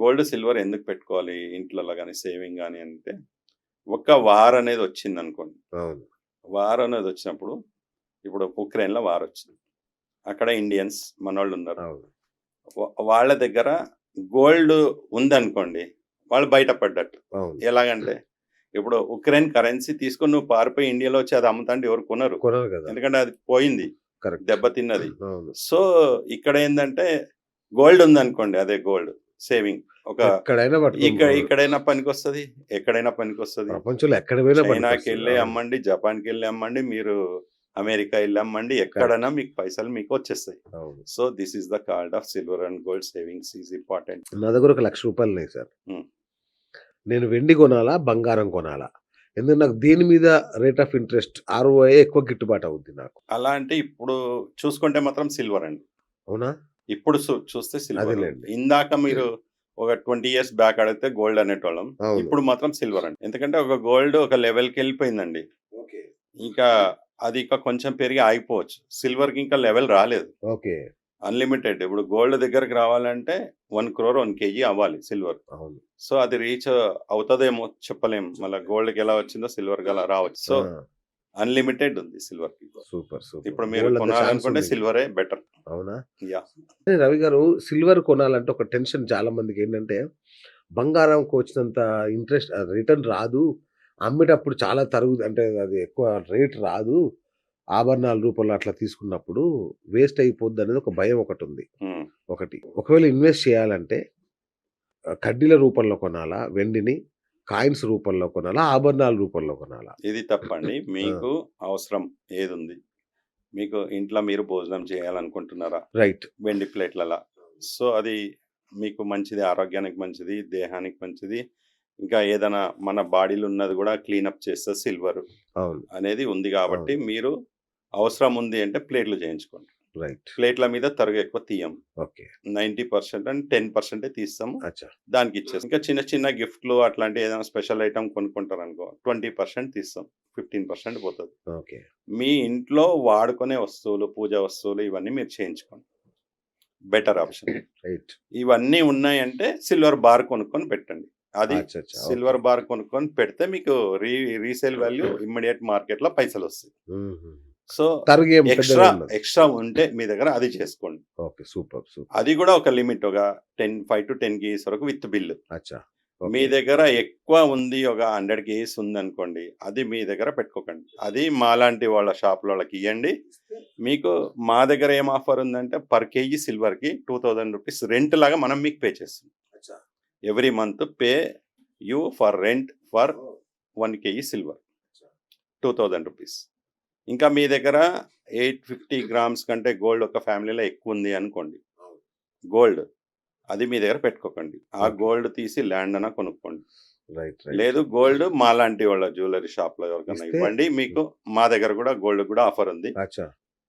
Gold silver ఎందుకు పెట్టుకోవాలి? ఇంట్లో కానీ సేవింగ్ కానీ అంటే ఒక్క వార్ అనేది వచ్చింది అనుకోండి వార్ అనేది వచ్చినప్పుడు ఇప్పుడు ఉక్రెయిన్లో వార్ వచ్చింది. అక్కడ ఇండియన్స్ మనోళ్ళు ఉన్నారు వాళ్ళ దగ్గర గోల్డ్ ఉందనుకోండి వాళ్ళు బయటపడ్డట్టు. ఎలాగంటే ఇప్పుడు ఉక్రెయిన్ కరెన్సీ తీసుకొని నువ్వు పారిపోయి ఇండియాలో వచ్చి అది అమ్ముతాంటే ఎవరు కొనరు. ఎందుకంటే అది పోయింది. దెబ్బతిన్నది. సో ఇక్కడ ఏంటంటే గోల్డ్ ఉందనుకోండి అదే గోల్డ్. సేవింగ్. ఒక ఎక్కడైనా ఇక్కడ. ఇక్కడైనా పనికి వస్తుంది ఎక్కడైనా పనికి వస్తుంది ప్రపంచంలో ఎక్కడ చైనాకి. వెళ్ళి. అమ్మండి జపాన్కి వెళ్ళి అమ్మండి మీరు అమెరికా వెళ్ళి అమ్మండి ఎక్కడైనా మీకు పైసలు మీకు వచ్చేస్తాయి. So this is the card of silver and gold savings is important. నా దగ్గర ఒక లక్ష రూపాయలు ఉన్నాయి సార్. నేను వెండి కొనాలా బంగారం కొనాలా? ఎందుకంటే నాకు దీని మీద రేట్ ఆఫ్ ఇంట్రెస్ట్ ఆర్ఓఐ ఎక్కువ గిట్టుబాటు అవుద్ది నాకు. అలా అంటే ఇప్పుడు చూసుకుంటే మాత్రం సిల్వర్ అండి. అవునా? ఇప్పుడు చూస్తే సిల్వర్. ఇందాక మీరు ఒక ట్వంటీ ఇయర్స్ బ్యాక్ అడిగితే గోల్డ్ అనేటోళ్ళం. ఇప్పుడు మాత్రం సిల్వర్ అండి. ఎందుకంటే ఒక గోల్డ్ ఒక లెవెల్కి వెళ్ళిపోయిందండి. ఓకే. ఇంకా అది ఇంకా కొంచెం పెరిగి ఆగిపోవచ్చు. సిల్వర్కి ఇంకా లెవెల్ రాలేదు. ఓకే. అన్లిమిటెడ్ ఇప్పుడు గోల్డ్ దగ్గరికి రావాలంటే వన్ క్రోర్ వన్ కేజీ అవ్వాలి సిల్వర్ సో అది రీచ్ అవుతుందేమో చెప్పలేం. మళ్ళీ గోల్డ్కి ఎలా వచ్చిందో సిల్వర్కి అలా రావచ్చు. సో అన్లిమిటెడ్ ఉంది సిల్వర్కి సూపర్ సూపర్ ఇప్పుడు మీరు కొనాలనుకుంటే సిల్వరే బెటర్ అవునా? యా. రవి గారు సిల్వర్ కొనాలంటే ఒక టెన్షన్ చాలా మందికి. ఏంటంటే బంగారంకి వచ్చినంత ఇంట్రెస్ట్ రిటర్న్ రాదు. అమ్మేటప్పుడు చాలా తరుగు అంటే అది ఎక్కువ రేట్ రాదు. ఆభరణాల రూపంలో అట్లా తీసుకున్నప్పుడు వేస్ట్ అయిపోద్ది అనేది ఒక భయం ఒకటి ఉంది. ఒకటి. ఒకవేళ ఇన్వెస్ట్ చేయాలంటే కడ్డీల రూపంలో కొనాలా? వెండిని? కాయిన్స్ రూపంలో కొనాలా? ఆభరణాల రూపంలో కొనాలా? ఇది తప్పండి. మీకు అవసరం ఏది ఉంది మీకు ఇంట్లో మీరు భోజనం చేయాలనుకుంటున్నారా? రైట్. వెండి ప్లేట్లలో. సో అది మీకు మంచిది ఆరోగ్యానికి మంచిది దేహానికి మంచిది. ఇంకా ఏదైనా మన బాడీలో ఉన్నది కూడా క్లీనప్ చేస్తే సిల్వర్ అనేది ఉంది కాబట్టి మీరు అవసరం ఉంది అంటే ప్లేట్లు చేయించుకోండి. ప్లేట్ల మీద తరుగు ఎక్కువ తీయం. Okay. Ninety percent and ten పర్సెంటే తీస్తాము. అచ్చా. దానికి ఇచ్చేస్తాం. ఇంకా చిన్న చిన్న గిఫ్ట్లు అట్లాంటి ఏదైనా స్పెషల్ ఐటమ్ కొనుక్కుంటారు అనుకో ట్వంటీ పర్సెంట్ తీస్తాం. ఫిఫ్టీన్ పర్సెంట్ పోతుంది. ఓకే. మీ ఇంట్లో వాడుకునే వస్తువులు పూజ వస్తువులు ఇవన్నీ మీరు చేయించుకోండి. Better option. రైట్ ఇవన్నీ ఉన్నాయంటే సిల్వర్ బార్ కొనుక్కొని పెట్టండి. అది సిల్వర్ బార్ కొనుక్కొని పెడితే మీకు రీ రీసేల్ వాల్యూ ఇమ్మీడియట్ మార్కెట్లో పైసలు వస్తాయి సో ఎక్స్ట్రా. ఎక్స్ట్రా ఉంటే మీ దగ్గర అది చేసుకోండి. Okay super super. అది కూడా ఒక లిమిట్ ఒక ten five to ten KGs వరకు విత్ బిల్ అచ్చా మీ దగ్గర ఎక్కువ ఉంది ఒక హండ్రెడ్ కేజీస్ ఉంది అనుకోండి అది మీ దగ్గర పెట్టుకోకండి. అది మాలాంటి వాళ్ళ షాప్ వాళ్ళకి ఇవ్వండి మీకు మా దగ్గర ఏం ఆఫర్ ఉందంటే పర్ కేజీ సిల్వర్కి టూ థౌజండ్ రూపీస్ రెంట్ లాగా మనం మీకు పే చేస్తాం. Every month pay you for rent for one KG silver. Two thousand rupees. ఇంకా మీ దగ్గర ఎయిట్ ఫిఫ్టీ గ్రామ్స్ కంటే గోల్డ్ ఒక ఫ్యామిలీలో ఎక్కువ ఉంది అనుకోండి గోల్డ్ అది మీ దగ్గర పెట్టుకోకండి. ఆ. గోల్డ్ తీసి ల్యాండ్ అన్న కొనుక్కోండి. లేదు గోల్డ్ మా లాంటి వాళ్ళ జ్యువెలరీ షాప్లో ఎవరికైనా ఇవ్వండి. మీకు మా దగ్గర కూడా గోల్డ్ కూడా ఆఫర్ ఉంది.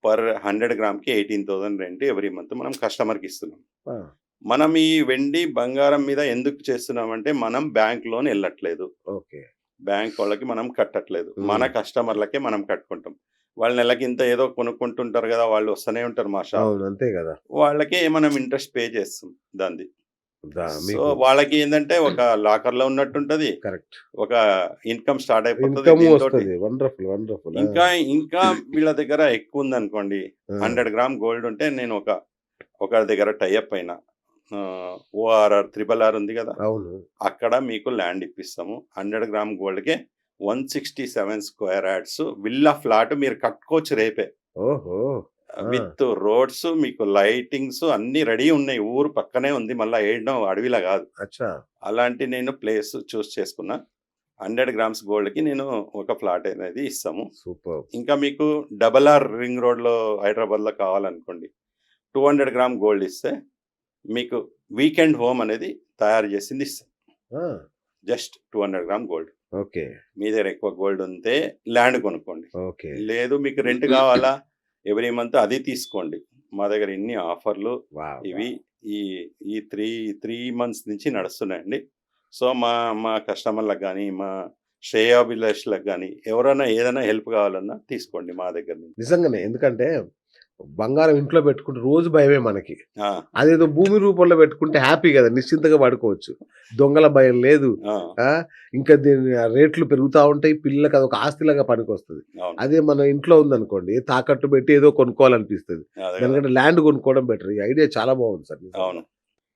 Per hundred గ్రామ్కి eighteen thousand rent every month మనం కస్టమర్కి ఇస్తున్నాం మనం ఈ వెండి బంగారం మీద ఎందుకు చేస్తున్నామంటే మనం బ్యాంక్ లోన్ వెళ్ళట్లేదు. ఓకే. బ్యాంక్ వాళ్ళకి మనం కట్టట్లేదు. మన కస్టమర్లకే మనం కట్టుకుంటాం. వాళ్ళ నెలకి ఇంత ఏదో కొనుక్కుంటుంటారు కదా వాళ్ళు వస్తూనే ఉంటారు మా షాప్ అంతే కదా. వాళ్ళకి మనం ఇంట్రెస్ట్ పే చేస్తాం దాన్ని. సో వాళ్ళకి ఏంటంటే ఒక లాకర్లో ఉన్నట్టుంటది. కరెక్ట్. ఒక ఇన్కమ్ స్టార్ట్ అయిపోతుంది వండర్ఫుల్ వండర్ఫుల్. ఇంకా ఇంకా వీళ్ళ దగ్గర ఎక్కువ ఉంది అనుకోండి హండ్రెడ్ గ్రామ్ గోల్డ్ ఉంటే నేను ఒక ఒక దగ్గర టైఅప్ అయినా ఓఆర్ఆర్ త్రిబల్ ఆర్ ఉంది కదా అవును. అక్కడ మీకు ల్యాండ్ ఇప్పిస్తాము. Hundred gram గోల్డ్కే one sixty seven square yards villa flat మీరు కట్టుకోవచ్చు రేపే. ఓహో. విత్ రోడ్స్ మీకు లైటింగ్స్ అన్ని రెడీ ఉన్నాయి. ఊరు పక్కనే ఉంది. మళ్ళీ వేయడం అడవిలా కాదు. అలాంటి నేను ప్లేస్ చూస్ చేసుకున్నా. హండ్రెడ్ గ్రామ్స్ గోల్డ్కి నేను ఒక ఫ్లాట్ అనేది ఇస్తాము. సూపర్. ఇంకా మీకు డబల్ ఆర్ రింగ్ రోడ్లో హైదరాబాద్లో కావాలనుకోండి టూ హండ్రెడ్ గ్రామ్ గోల్డ్ ఇస్తే మీకు వీకెండ్ హోమ్ అనేది తయారు చేసింది just two hundred gram gold. Okay. మీ దగ్గర ఎక్కువ గోల్డ్ ఉంటే ల్యాండ్ కొనుక్కోండి. ఓకే. లేదు మీకు రెంట్ కావాలా? ఎవ్రీ మంత్ అది తీసుకోండి. మా దగ్గర ఇన్ని ఆఫర్లు ఇవి ఈ ఈ త్రీ త్రీ మంత్స్ నుంచి నడుస్తున్నాయండి. సో మా మా కస్టమర్లకు కానీ మా శ్రేయాభిలాషులకు కానీ ఎవరైనా ఏదైనా హెల్ప్ కావాలన్నా తీసుకోండి మా దగ్గర నుంచి. నిజంగానే ఎందుకంటే బంగారం ఇంట్లో పెట్టుకుంటే రోజు భయమే మనకి. అదేదో భూమి రూపంలో పెట్టుకుంటే హ్యాపీ కదా నిశ్చింతగా పడుకోవచ్చు. దొంగల భయం లేదు. ఇంకా దీని రేట్లు పెరుగుతూ ఉంటాయి పిల్లలకి అదొక ఆస్తిలాగా పనికొస్తుంది. అదే మన ఇంట్లో ఉందనుకోండి తాకట్టు పెట్టి ఏదో కొనుక్కోవాలనిపిస్తుంది. దానికంటే ల్యాండ్ కొనుక్కోవడం బెటర్ ఈ ఐడియా చాలా బాగుంది సార్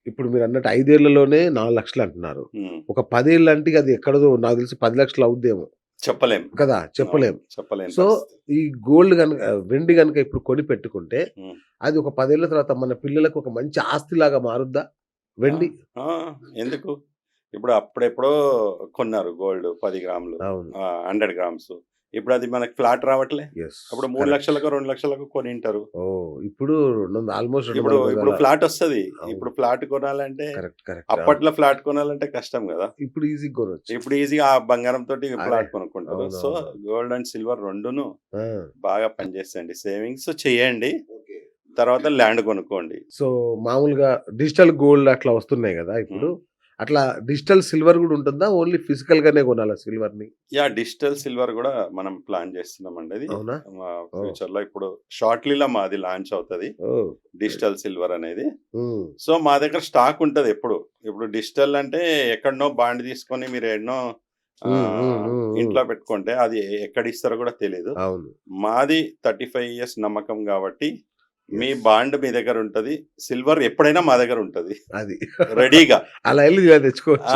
ఇప్పుడు మీరు అన్నట్టు ఐదేళ్ళలోనే నాలుగు లక్షలు అంటున్నారు. ఒక పదేళ్ళు అంటే అది ఎక్కడదో నాకు తెలిసి పది లక్షలు అవుద్దేమో. చెప్పలేం. కదా చెప్పలేం అవును, చెప్పలేం. సో. ఈ గోల్డ్ కనుక వెండి కనుక ఇప్పుడు కొని పెట్టుకుంటే. అది ఒక పదేళ్ళ తర్వాత మన పిల్లలకు ఒక మంచి ఆస్తిలాగా మారుద్దా? వెండి? ఎందుకు? ఇప్పుడు అప్పుడెప్పుడో కొన్నారు గోల్డ్ పది గ్రాములు హండ్రెడ్ గ్రామ్స్. ఇప్పుడు అది మనకి ఫ్లాట్ రావట్లే. అప్పుడు మూడు లక్షలకు రెండు లక్షలకు కొని ఉంటారు ఓ ఇప్పుడు ఆల్మోస్ట్ ఇప్పుడు ఇప్పుడు ఫ్లాట్ వస్తది. ఇప్పుడు ఫ్లాట్ కొనాలంటే అప్పట్లో ఫ్లాట్ కొనాలంటే కష్టం కదా. ఇప్పుడు ఈజీ కొనవచ్చు ఇప్పుడు ఈజీగా ఆ బంగారం తోటి ఫ్లాట్ కొనుక్కుంటారు. సో. గోల్డ్ అండ్ సిల్వర్ రెండును బాగా పనిచేస్తాయండి. సేవింగ్స్ చేయండి. తర్వాత ల్యాండ్ కొనుక్కోండి. సో మామూలుగా డిజిటల్ గోల్డ్ అట్లా వస్తున్నాయి కదా ఇప్పుడు. అట్లా డిజిటల్ సిల్వర్ కూడా ఉంటుందా? ఓన్లీ ఫిజికల్ గానే కొనాలా సిల్వర్ని యా డిజిటల్ సిల్వర్ కూడా మనం ప్లాన్ చేస్తున్నామండి అది అవునా? ఫ్యూచర్లో ఇప్పుడు షార్ట్లీలో మాది లాంచ్ అవుతుంది. డిజిటల్ సిల్వర్ అనేది. సో మా దగ్గర స్టాక్ ఉంటది ఎప్పుడు. ఇప్పుడు డిజిటల్ అంటే ఎక్కడనో బాండ్ తీసుకొని మీరు ఎన్నో. ఇంట్లో పెట్టుకుంటే అది ఎక్కడ ఇస్తారో కూడా తెలియదు మాది థర్టీ ఫైవ్ ఇయర్స్ నమ్మకం కాబట్టి మీ బాండ్ మీ దగ్గర ఉంటది సిల్వర్ ఎప్పుడైనా మా దగ్గర ఉంటది. అది. రెడీగా అలా వెళ్ళి ఇలా తెచ్చుకోవచ్చు.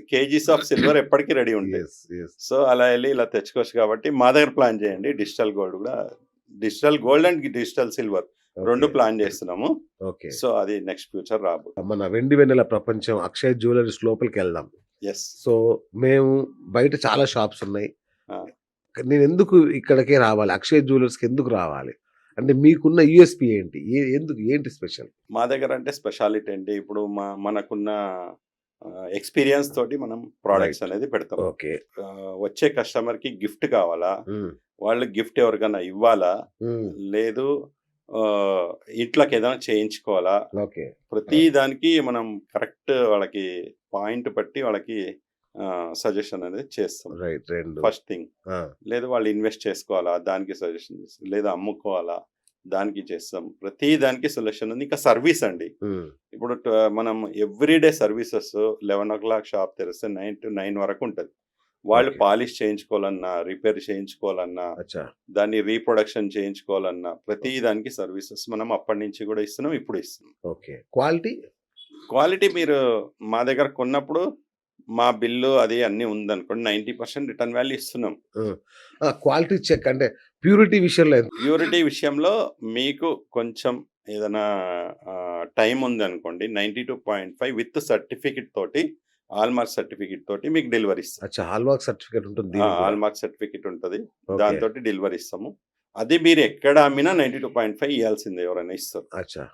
కేజీస్ ఆఫ్ సిల్వర్ ఎప్పటికీ రెడీ yes. సో అలా వెళ్ళి ఇలా తెచ్చుకోవచ్చు కాబట్టి మా దగ్గర ప్లాన్ చేయండి. డిజిటల్ గోల్డ్ కూడా digital gold and digital silver రెండు ప్లాన్ చేస్తున్నాము. ఓకే సో అది నెక్స్ట్ ఫ్యూచర్ రాబో మన వెండి వెన్నెల ప్రపంచం అక్షయ్ జ్యువెలరీస్ లోపలికి వెళ్దాం. ఎస్ సో మేము బయట చాలా షాప్స్ ఉన్నాయి. నేను ఎందుకు ఇక్కడికే రావాలి? అక్షయ్ జ్యువెలర్స్కి ఎందుకు రావాలి? అంటే మీకున్న యూఎస్పి ఏంటి? ఏ- ఎందుకు? ఏంటి స్పెషల్? మా దగ్గర అంటే స్పెషాలిటీ అండి. ఇప్పుడు మా మనకున్న ఎక్స్పీరియన్స్ తోటి మనం ప్రోడక్ట్స్ అనేది పెడతాం. ఓకే. వచ్చే కస్టమర్కి గిఫ్ట్ కావాలా? వాళ్ళు గిఫ్ట్ ఎవరికైనా ఇవ్వాలా? లేదు ఇంట్లోకి ఏదైనా చేయించుకోవాలా? ఓకే. ప్రతి దానికి మనం కరెక్ట్ వాళ్ళకి పాయింట్ బట్టి వాళ్ళకి సజెషన్ అనేది చేస్తాం రైట్ రెండు. First thing. లేదు వాళ్ళు ఇన్వెస్ట్ చేసుకోవాలా దానికి సజెషన్ చేస్తాం. లేదా అమ్ముకోవాలా దానికి చేస్తాం. ప్రతి దానికి సొల్యూషన్ ఉంది. ఇంకా సర్వీస్ అండి. ఇప్పుడు మనం everyday services eleven o'clock shop తెరిస్తే నైన్ టు నైన్ వరకు ఉంటుంది. వాళ్ళు. పాలిష్ చేయించుకోవాలన్నా రిపేర్ చేయించుకోవాలన్నా దాన్ని రీప్రొడక్షన్ చేయించుకోవాలన్నా ప్రతి దానికి సర్వీసెస్ మనం అప్పటి నుంచి కూడా ఇస్తున్నాం ఇప్పుడు ఇస్తున్నాం. ఓకే. క్వాలిటీ? క్వాలిటీ మీరు మా దగ్గర కొన్నప్పుడు మా బిల్లు అది అన్నీ ఉందనుకోండి నైంటీ పర్సెంట్ రిటర్న్ వాల్యూ ఇస్తున్నాం. క్వాలిటీ చెక్ అంటే ప్యూరిటీ విషయంలో ప్యూరిటీ విషయంలో మీకు కొంచెం ఏదైనా టైం ఉంది అనుకోండి ninety two point five with certificate తోటి ఆల్మార్క్ సర్టిఫికెట్ తోటి మీకు డెలివరీ ఇస్తాం. హాల్మార్క్ సర్టిఫికేట్ ఉంటుంది. ఆల్మార్క్ సర్టిఫికెట్ ఉంటుంది. దాంతో డెలివరీ ఇస్తాము. అది మీరు ఎక్కడ అమ్మినా నైంటీ టూ పాయింట్ ఫైవ్ ఇవ్వాల్సిందే ఎవరైనా ఇస్తారు. అచ్చా.